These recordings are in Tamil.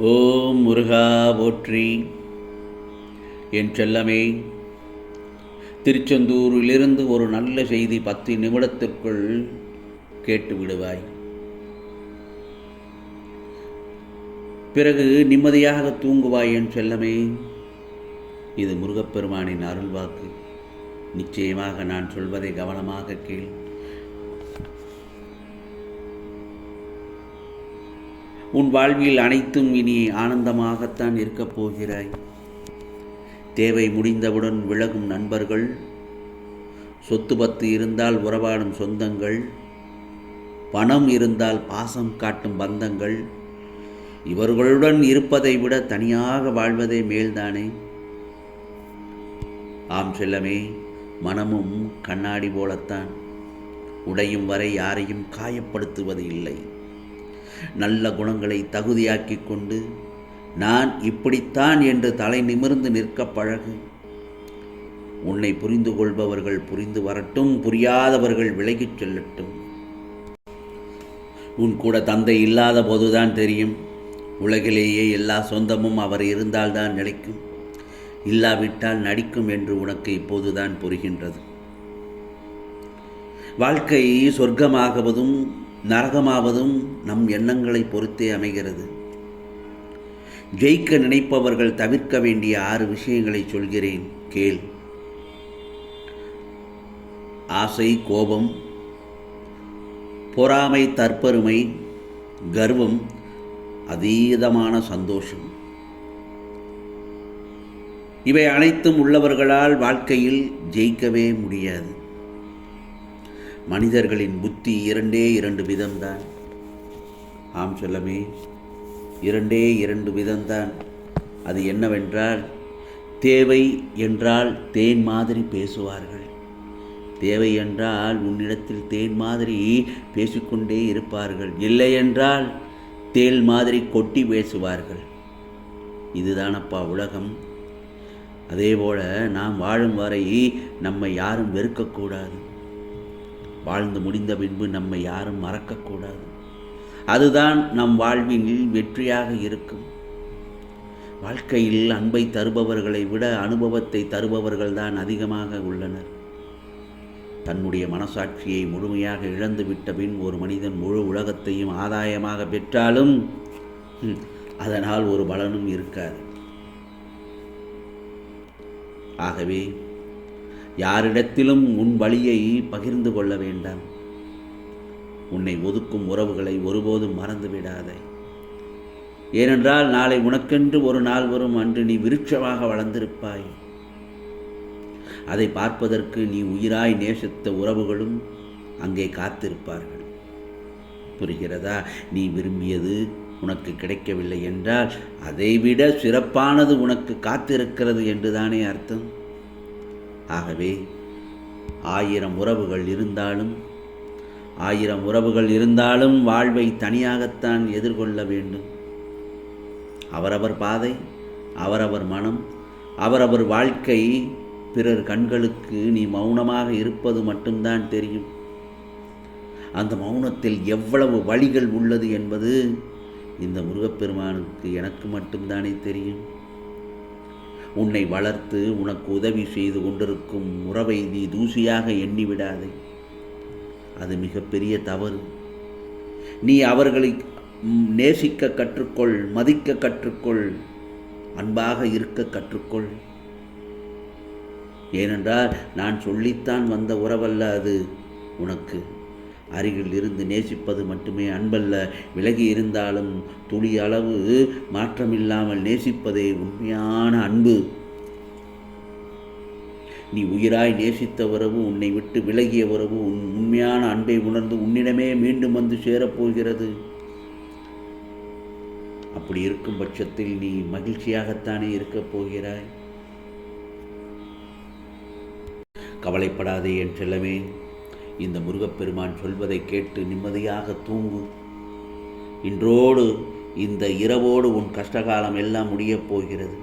ஓம் முருகா போற்றி. என் செல்லமே திருச்செந்தூரிலிருந்து ஒரு நல்ல செய்தி பத்து நிமிடத்திற்குள் கேட்டு விடுவாய். பிறகு நிம்மதியாக தூங்குவாய் என் செல்லமே. இது முருகப்பெருமானின் அருள்வாக்கு. நிச்சயமாக நான் சொல்வதை கவனமாக கேள். உன் வாழ்வில் அனைத்தும் இனி ஆனந்தமாகத்தான் இருக்கப் போகிறாய். தேவை முடிந்தவுடன் விலகும் நண்பர்கள் சொத்து பத்து இருந்தால் உறவாடும் சொந்தங்கள் பணம் இருந்தால் பாசம் காட்டும் பந்தங்கள் இவர்களுடன் இருப்பதை விட தனியாக வாழ்வதே மேல்தானே? ஆம் செல்லமே மனமும் கண்ணாடி போலத்தான். உடையும் வரை யாரையும் காயப்படுத்துவது இல்லை. நல்ல குணங்களை தகுதியாக்கிக் கொண்டு நான் இப்படித்தான் என்று தலை நிமிர்ந்து நிற்க பழகு. உன்னை புரிந்து கொள்பவர்கள் புரிந்து வரட்டும் புரியாதவர்கள் விலகிச் செல்லட்டும். உன் கூட தந்தை இல்லாத போதுதான் தெரியும். உலகிலேயே எல்லா சொந்தமும் அவர் இருந்தால்தான் நிலைக்கும். இல்லாவிட்டால் நடிக்கும் என்று உனக்கு இப்போதுதான் புரிகின்றது. வாழ்க்கை சொர்க்கமாகுவதும் நரகமாவதும் நம் எண்ணங்களை பொறுத்தே அமைகிறது. ஜெயிக்க நினைப்பவர்கள் தவிர்க்க வேண்டிய ஆறு விஷயங்களை சொல்கிறேன். கேள். ஆசை கோபம் பொறாமை தற்பெருமை கர்வம் அதீதமான சந்தோஷம். இவை அனைத்தும் உள்ளவர்களால் வாழ்க்கையில் ஜெயிக்கவே முடியாது. மனிதர்களின் புத்தி இரண்டே இரண்டு விதம்தான். ஆம் சொல்லமே இரண்டே இரண்டு விதம்தான். அது என்னவென்றால் தேவை என்றால் தேன் மாதிரி பேசுவார்கள். தேவை என்றால் உன்னிடத்தில் தேன் மாதிரி பேசிக்கொண்டே இருப்பார்கள். இல்லை என்றால் தேல் மாதிரி கொட்டி பேசுவார்கள். இதுதானப்பா உலகம். அதேபோல நாம் வாழும் வரை நம்மை யாரும் வெறுக்கக்கூடாது. வாழ்ந்து முடிந்த பின்பு நம்மை யாரும் மறக்கக்கூடாது. அதுதான் நம் வாழ்வில் வெற்றியாக இருக்கும். வாழ்க்கையில் அன்பை தருபவர்களை விட அனுபவத்தை தருபவர்கள் தான் அதிகமாக உள்ளனர். தன்னுடைய மனசாட்சியை முழுமையாக இழந்து விட்ட பின் ஒரு மனிதன் முழு உலகத்தையும் ஆதாயமாக பெற்றாலும் அதனால் ஒரு பலனும் இருக்காது. ஆகவே யாரிடத்திலும் உன் வழியை பகிர்ந்து கொள்ள வேண்டாம். உன்னை ஒதுக்கும் உறவுகளை ஒருபோதும் மறந்து விடாதே ஏனென்றால் நாளை உனக்கென்று ஒரு நாள் வரும் அன்று நீ விருட்சமாக வளர்ந்திருப்பாய். அதை பார்ப்பதற்கு நீ உயிராய் நேசித்த உறவுகளும் அங்கே காத்திருப்பார்கள். புரிகிறதா? நீ விரும்பியது உனக்கு கிடைக்கவில்லை என்றால் அதைவிட சிறப்பானது உனக்கு காத்திருக்கிறது என்றுதானே அர்த்தம்? ஆகவே ஆயிரம் உறவுகள் இருந்தாலும் ஆயிரம் உறவுகள் இருந்தாலும் வாழ்வை தனியாகத்தான் எதிர்கொள்ள வேண்டும். அவரவர் பாதை அவரவர் மனம் அவரவர் வாழ்க்கை பிறர் கண்களுக்கு நீ மௌனமாக இருப்பது மட்டும்தான் தெரியும். அந்த மௌனத்தில் எவ்வளவு வழிகள் உள்ளது என்பது இந்த முருகப்பெருமானுக்கு எனக்கு மட்டும்தானே தெரியும். உன்னை வளர்த்து உனக்கு உதவி செய்து கொண்டிருக்கும் உறவை நீ தூசியாக எண்ணிவிடாதே. அது மிகப்பெரிய தவறு. நீ அவர்களை நேசிக்க கற்றுக்கொள் மதிக்க கற்றுக்கொள் அன்பாக இருக்க கற்றுக்கொள். ஏனென்றால் நான் சொல்லித்தான் வந்த உறவல்ல அது உனக்கு. அருகில் இருந்து நேசிப்பது மட்டுமே அன்பல்ல. விலகி இருந்தாலும் துளி அளவு மாற்றமில்லாமல் நேசிப்பதே உண்மையான அன்பு. நீ உயிராய் நேசித்த உறவு உன்னை விட்டு விலகிய உறவு உன் உண்மையான அன்பை உணர்ந்து உன்னிடமே மீண்டும் வந்து சேரப்போகிறது. அப்படி இருக்கும் பட்சத்தில் நீ மகிழ்ச்சியாகத்தானே இருக்கப் போகிறாய்? கவலைப்படாதே என் செல்லமே. இந்த முருகப்பெருமான் சொல்வதை கேட்டு நிம்மதியாக தூங்கு. இன்றோடு இந்த இரவோடு உன் கஷ்டகாலம் எல்லாம் முடியப் போகிறது.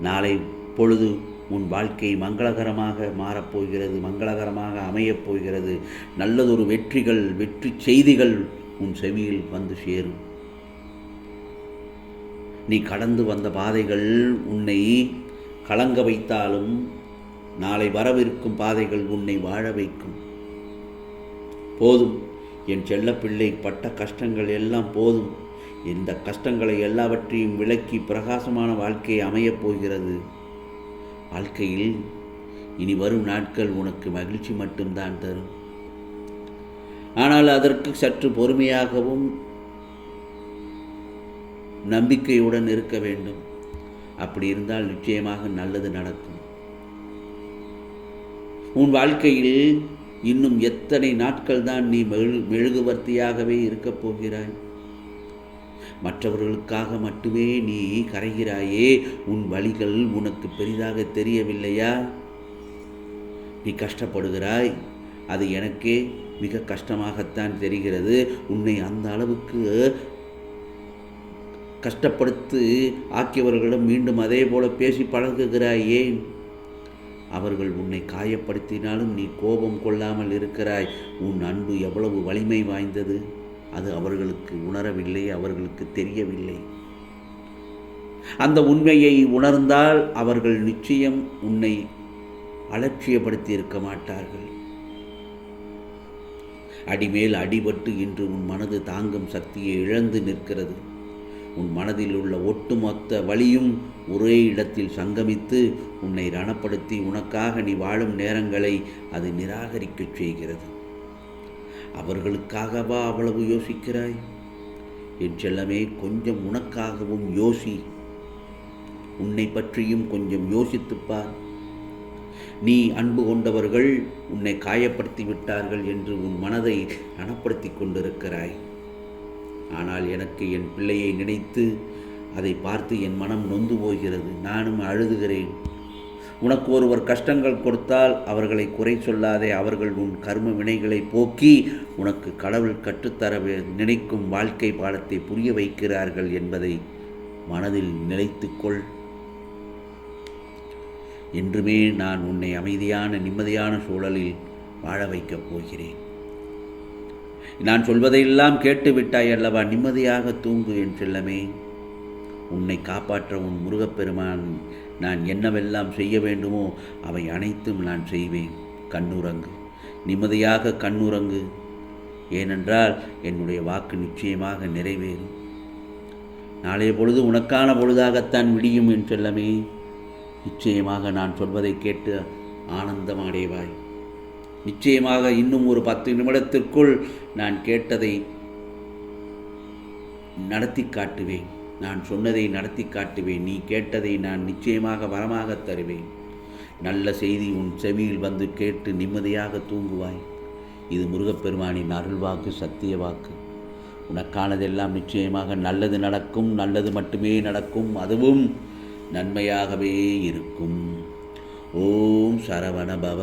நாளை பொழுது உன் வாழ்க்கை மங்களகரமாக மாறப்போகிறது மங்களகரமாக அமையப் போகிறது. நல்லதொரு வெற்றிகள் வெற்றி செய்திகள் உன் செவியில் வந்து சேரும். நீ கடந்து வந்த பாதைகள் உன்னை கலங்க வைத்தாலும் நாளை வரவிருக்கும் பாதைகள் உன்னை வாழ வைக்கும். போதும் என் செல்லப்பிள்ளை பட்ட கஷ்டங்கள் எல்லாம் போதும். இந்த கஷ்டங்களை எல்லாவற்றையும் விலக்கி பிரகாசமான வாழ்க்கை அமையப் போகிறது. வாழ்க்கையில் இனி வரும் நாட்கள் உனக்கு மகிழ்ச்சி மட்டும்தான் தரும். ஆனால் அதற்கு சற்று பொறுமையாகவும் நம்பிக்கையுடன் இருக்க வேண்டும். அப்படி இருந்தால் நிச்சயமாக நல்லது நடக்கும். உன் வாழ்க்கையில் இன்னும் எத்தனை நாட்கள் தான் நீ மெழு மெழுகுவர்த்தியாகவே இருக்கப் போகிறாய்? மற்றவர்களுக்காக மட்டுமே நீ கரைகிறாயே உன் வழிகள் உனக்கு பெரிதாக தெரியவில்லையா? நீ கஷ்டப்படுகிறாய் அது எனக்கே மிக கஷ்டமாகத்தான் தெரிகிறது. உன்னை அந்த அளவுக்கு கஷ்டப்படுத்து ஆக்கியவர்களிடம் மீண்டும் அதே போல பேசி பழகுகிறாய் ஏன்? அவர்கள் உன்னை காயப்படுத்தினாலும் நீ கோபம் கொள்ளாமல் இருக்கிறாய். உன் அன்பு எவ்வளவு வலிமை வாய்ந்தது? அது அவர்களுக்கு உணரவில்லை அவர்களுக்கு தெரியவில்லை. அந்த உண்மையை உணர்ந்தால் அவர்கள் நிச்சயம் உன்னை அலட்சியப்படுத்தி இருக்க மாட்டார்கள். அடிமேல் அடிபட்டு இன்று உன் மனது தாங்கும் சக்தியை இழந்து நிற்கிறது. உன் மனதில் உள்ள ஒட்டுமொத்த வழியும் ஒரே இடத்தில் சங்கமித்து உன்னை ரணப்படுத்தி உனக்காக நீ வாழும் நேரங்களை அது நிராகரிக்கச் செய்கிறது. அவர்களுக்காகவா அவ்வளவு யோசிக்கிறாய்? என் செல்லமே கொஞ்சம் உனக்காகவும் யோசி. உன்னை பற்றியும் கொஞ்சம் யோசித்துப்பார் நீ அன்பு கொண்டவர்கள் உன்னை காயப்படுத்தி விட்டார்கள் என்று உன் மனதை ரணப்படுத்தி கொண்டிருக்கிறாய். ஆனால் எனக்கு என் பிள்ளையை நினைத்து அதை பார்த்து என் மனம் நொந்து போகிறது. நானும் அழுதுகிறேன். உனக்கு ஒருவர் கஷ்டங்கள் கொடுத்தால் அவர்களை குறை சொல்லாதே. அவர்கள் உன் கர்ம வினைகளை போக்கி உனக்கு கடவுள் கற்றுத்தர வே- நினைக்கும் வாழ்க்கை பாடத்தை புரிய வைக்கிறார்கள் என்பதை மனதில் நிலைத்துக்கொள் என்றுமே நான் உன்னை அமைதியான நிம்மதியான சூழலில் வாழ வைக்கப் போகிறேன். நான் சொல்வதையெல்லாம் கேட்டு விட்டாய் அல்லவா? நிம்மதியாக தூங்கு என் செல்லமே. உன்னை காப்பாற்ற உன் முருகப்பெருமான் நான் என்னவெல்லாம் செய்ய வேண்டுமோ அவை அனைத்தும் நான் செய்வேன். கண்ணுறங்கு. நிம்மதியாக கண்ணுறங்கு. ஏனென்றால் என்னுடைய வாக்கு நிச்சயமாக நிறைவேறும். நாளைய பொழுது உனக்கான பொழுதாகத்தான் விடியும் என் செல்லமே. நிச்சயமாக நான் சொல்வதை கேட்டு ஆனந்தம் அடைவாய் நிச்சயமாக இன்னும் ஒரு பத்து நிமிடத்திற்குள் நான் கேட்டதை நடத்தி காட்டுவேன். நான் சொன்னதை நடத்தி காட்டுவேன். நீ கேட்டதை நான் நிச்சயமாக வரமாக தருவேன். நல்ல செய்தி உன் செவியில் வந்து கேட்டு நிம்மதியாக தூங்குவாய். இது முருகப்பெருமானின் அருள்வாக்கு சத்திய வாக்கு உனக்கானதெல்லாம் நிச்சயமாக நல்லது நடக்கும் நல்லது மட்டுமே நடக்கும் அதுவும் நன்மையாகவே இருக்கும். ஓம் சரவண பவ.